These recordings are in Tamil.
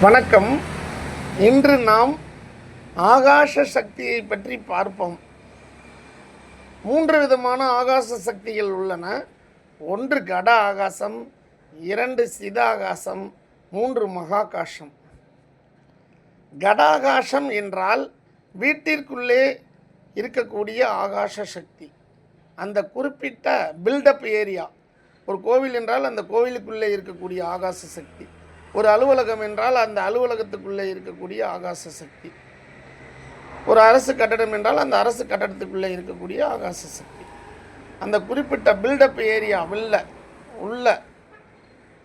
வணக்கம். இன்று நாம் ஆகாச சக்தியை பற்றி பார்ப்போம். மூன்று விதமான ஆகாச சக்திகள் உள்ளன. ஒன்று கட ஆகாசம் இரண்டு சிதாகாசம் மூன்று மகாகாசம் கடாகாசம் என்றால் வீட்டிற்குள்ளே இருக்கக்கூடிய ஆகாச சக்தி. அந்த குறிப்பிட்ட பில்டப் ஏரியா ஒரு கோவில் என்றால் அந்த கோவிலுக்குள்ளே இருக்கக்கூடிய ஆகாச சக்தி. ஒரு அலுவலகம் என்றால் அந்த அலுவலகத்துக்குள்ளே இருக்கக்கூடிய ஆகாச சக்தி. ஒரு அரசு கட்டடம் என்றால் அந்த அரசு கட்டடத்துக்குள்ளே இருக்கக்கூடிய ஆகாச சக்தி. அந்த குறிப்பிட்ட பில்டப் ஏரியா உள்ள உள்ள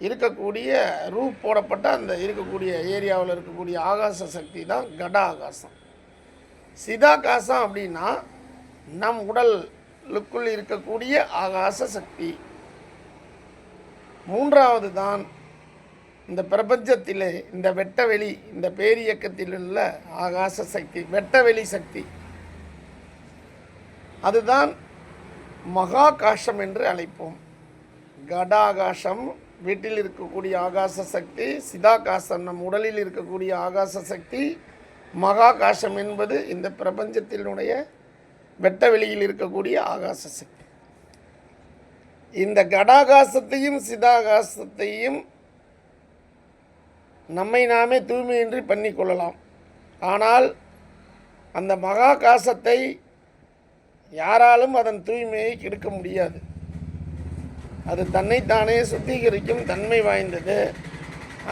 இருக்கக்கூடிய ரூப் போடப்பட்ட அந்த இருக்கக்கூடிய ஏரியாவில் இருக்கக்கூடிய ஆகாச சக்தி தான் கட ஆகாசம். சிதாகாசம் அப்படின்னா நம் உடலுக்குள் இருக்கக்கூடிய ஆகாச சக்தி. மூன்றாவது தான் இந்த பிரபஞ்சத்திலே இந்த வெட்டவெளி இந்த பேரியக்கத்தில் உள்ள ஆகாச சக்தி வெட்டவெளி சக்தி. அதுதான் மகாகாசம் என்று அழைப்போம். கடாகாசம் வீட்டில் இருக்கக்கூடிய ஆகாச சக்தி சிதாகாசம் நம் உடலில் இருக்கக்கூடிய ஆகாச சக்தி மகாகாசம் என்பது இந்த பிரபஞ்சத்தினுடைய வெட்டவெளியில் இருக்கக்கூடிய ஆகாச சக்தி. இந்த கடாகாசத்தையும் சிதாகாசத்தையும் நம்மை நாமே தூய்மையின்றி பண்ணிக்கொள்ளலாம். ஆனால் அந்த மகாகாசத்தை யாராலும் அதன் தூய்மையை கெடுக்க முடியாது. அது தன்னைத்தானே சுத்திகரிக்கும் தன்மை வாய்ந்தது.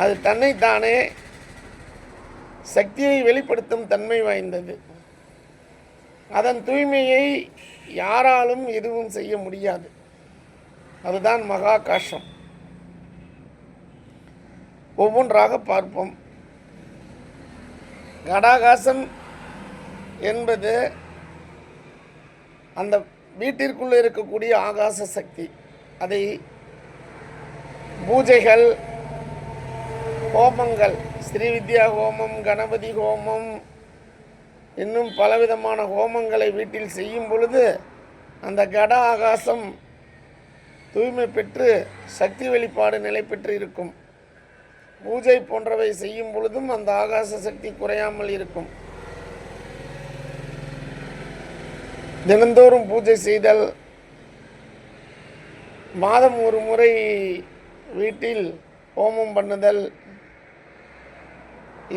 அது தன்னைத்தானே சக்தியை வெளிப்படுத்தும் தன்மை வாய்ந்தது. அதன் தூய்மையை யாராலும் எதுவும் செய்ய முடியாது. அதுதான் மகாகாசம் ஒவ்வொன்றாக பார்ப்போம். கடாகாசம் என்பது அந்த வீட்டிற்குள்ளே இருக்கக்கூடிய ஆகாச சக்தி. அதை பூஜைகள் ஹோமங்கள் ஸ்ரீவித்யா ஹோமம் கணபதி ஹோமம் இன்னும் பலவிதமான ஹோமங்களை வீட்டில் செய்யும் பொழுது அந்த கட ஆகாசம் தூய்மை பெற்று சக்தி வெளிப்பாடு நிலை பெற்று இருக்கும். பூஜை போன்றவை செய்யும் பொழுதும் அந்த ஆகாச சக்தி குறையாமல் இருக்கும். தினந்தோறும் பூஜை செய்தல் மாதம் ஒரு முறை வீட்டில் ஹோமம் பண்ணுதல்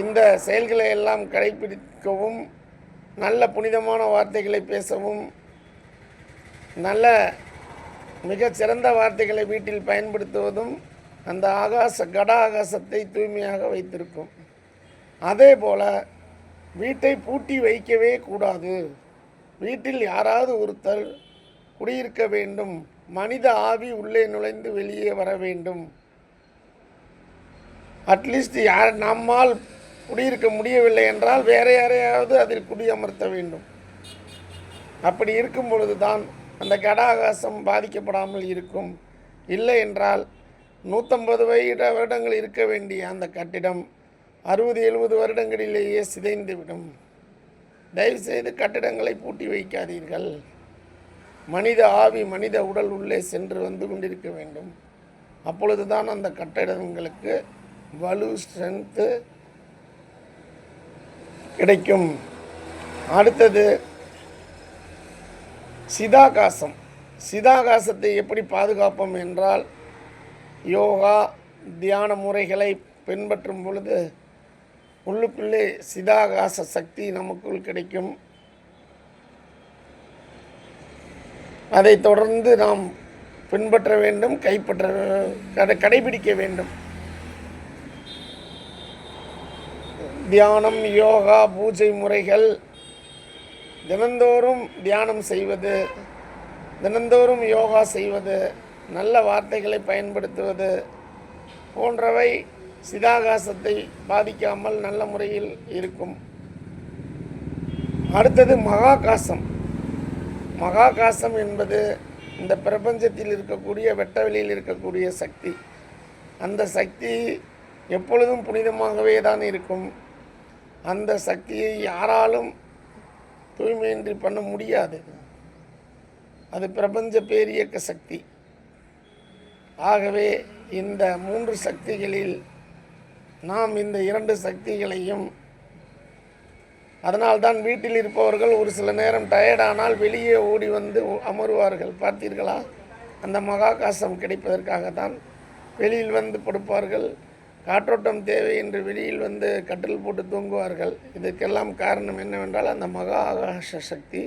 இந்த செயல்களை எல்லாம் கடைபிடிக்கவும் நல்ல புனிதமான வார்த்தைகளை பேசவும் நல்ல மிகச்சிறந்த வார்த்தைகளை வீட்டில் பயன்படுத்துவதும் அந்த ஆகாச கட ஆகாசத்தை தூய்மையாக வைத்திருக்கும். அதே போல் வீட்டை பூட்டி வைக்கவே கூடாது. வீட்டில் யாராவது ஒருத்தர் குடியிருக்க வேண்டும். மனித ஆவி உள்ளே நுழைந்து வெளியே வர வேண்டும். அட்லீஸ்ட் யார் நம்மால் குடியிருக்க முடியவில்லை என்றால் வேற யாரையாவது அதில் குடியமர்த்த வேண்டும். அப்படி இருக்கும் பொழுது தான் அந்த கடாகாசம் பாதிக்கப்படாமல் இருக்கும். இல்லை என்றால் நூற்றம்பது வருட வருடங்கள் இருக்க வேண்டிய அந்த கட்டிடம் அறுபது எழுபது வருடங்களிலேயே சிதைந்துவிடும். தயவுசெய்து கட்டிடங்களை பூட்டி வைக்காதீர்கள். மனித ஆவி மனித உடல் உள்ளே சென்று வந்து கொண்டிருக்க வேண்டும். அப்பொழுது தான் அந்த கட்டிடங்களுக்கு வலு ஸ்ட்ரென்த்து கிடைக்கும். அடுத்தது சிதாகாசம். சிதாகாசத்தை எப்படி பாதுகாப்போம் என்றால் யோகா தியான முறைகளை பின்பற்றும் பொழுது உள்ளுக்குள்ளே சிதாகாச சக்தி நமக்குள் கிடைக்கும். அதை தொடர்ந்து நாம் பின்பற்ற வேண்டும் கைப்பற்ற கடை கடைபிடிக்க வேண்டும். தியானம் யோகா பூஜை முறைகள் தினந்தோறும் தியானம் செய்வது தினந்தோறும் யோகா செய்வது நல்ல வார்த்தைகளை பயன்படுத்துவது போன்றவை சிதாகாசத்தை பாதிக்காமல் நல்ல முறையில் இருக்கும். அடுத்தது மகாகாசம். மகாகாசம் என்பது இந்த பிரபஞ்சத்தில் இருக்கக்கூடிய வெட்டவெளியில் இருக்கக்கூடிய சக்தி. அந்த சக்தி எப்பொழுதும் புனிதமாகவே தான் இருக்கும். அந்த சக்தியை யாராலும் தூய்மையின்றி பண்ண முடியாது. அது பிரபஞ்ச பேரியக்க சக்தி. ஆகவே இந்த மூன்று சக்திகளில் நாம் இந்த இரண்டு சக்திகளையும் அதனால்தான் வீட்டில் இருப்பவர்கள் ஒரு சில நேரம் டயர்டானால் வெளியே ஓடி வந்து அமருவார்கள். பார்த்தீர்களா? அந்த மகாகாசம் கிடைப்பதற்காகத்தான் வெளியில் வந்து படுப்பார்கள். காற்றோட்டம் தேவை என்று வெளியில் வந்து கட்டில் போட்டு தூங்குவார்கள். இதற்கெல்லாம் காரணம் என்னவென்றால் அந்த மகா ஆகாச சக்தி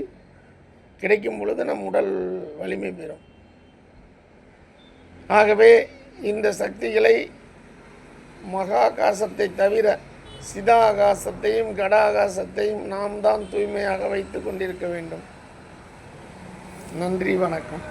கிடைக்கும் பொழுது நம் உடல் வலிமை பெறும். ஆகவே இந்த சக்திகளை மகாகாசத்தை தவிர சிதாகாசத்தையும் கடாகாசத்தையும் நாம் தான் தூய்மையாக வைத்து கொண்டிருக்க வேண்டும். நன்றி வணக்கம்.